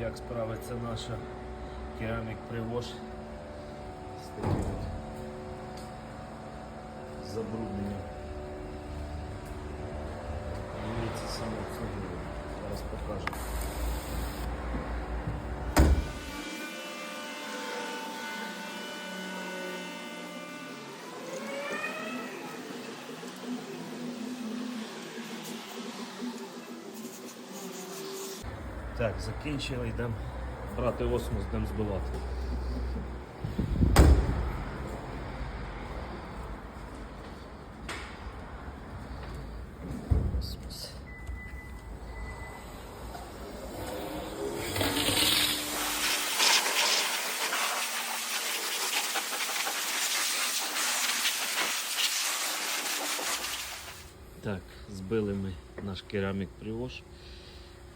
як справиться наша керамік привоз з таким от забрудненням. Дивіться саме собою. Зараз покажу. Так, закінчили, йдемо брати осмос, йдемо збивати. Так, збили ми наш керамік привоз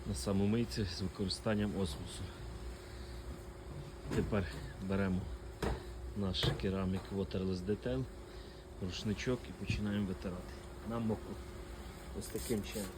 на самомийці з використанням осмосу. Тепер беремо наш керамік Waterless Detail, рушничок і починаємо витирати. На мокру. Ось таким чином.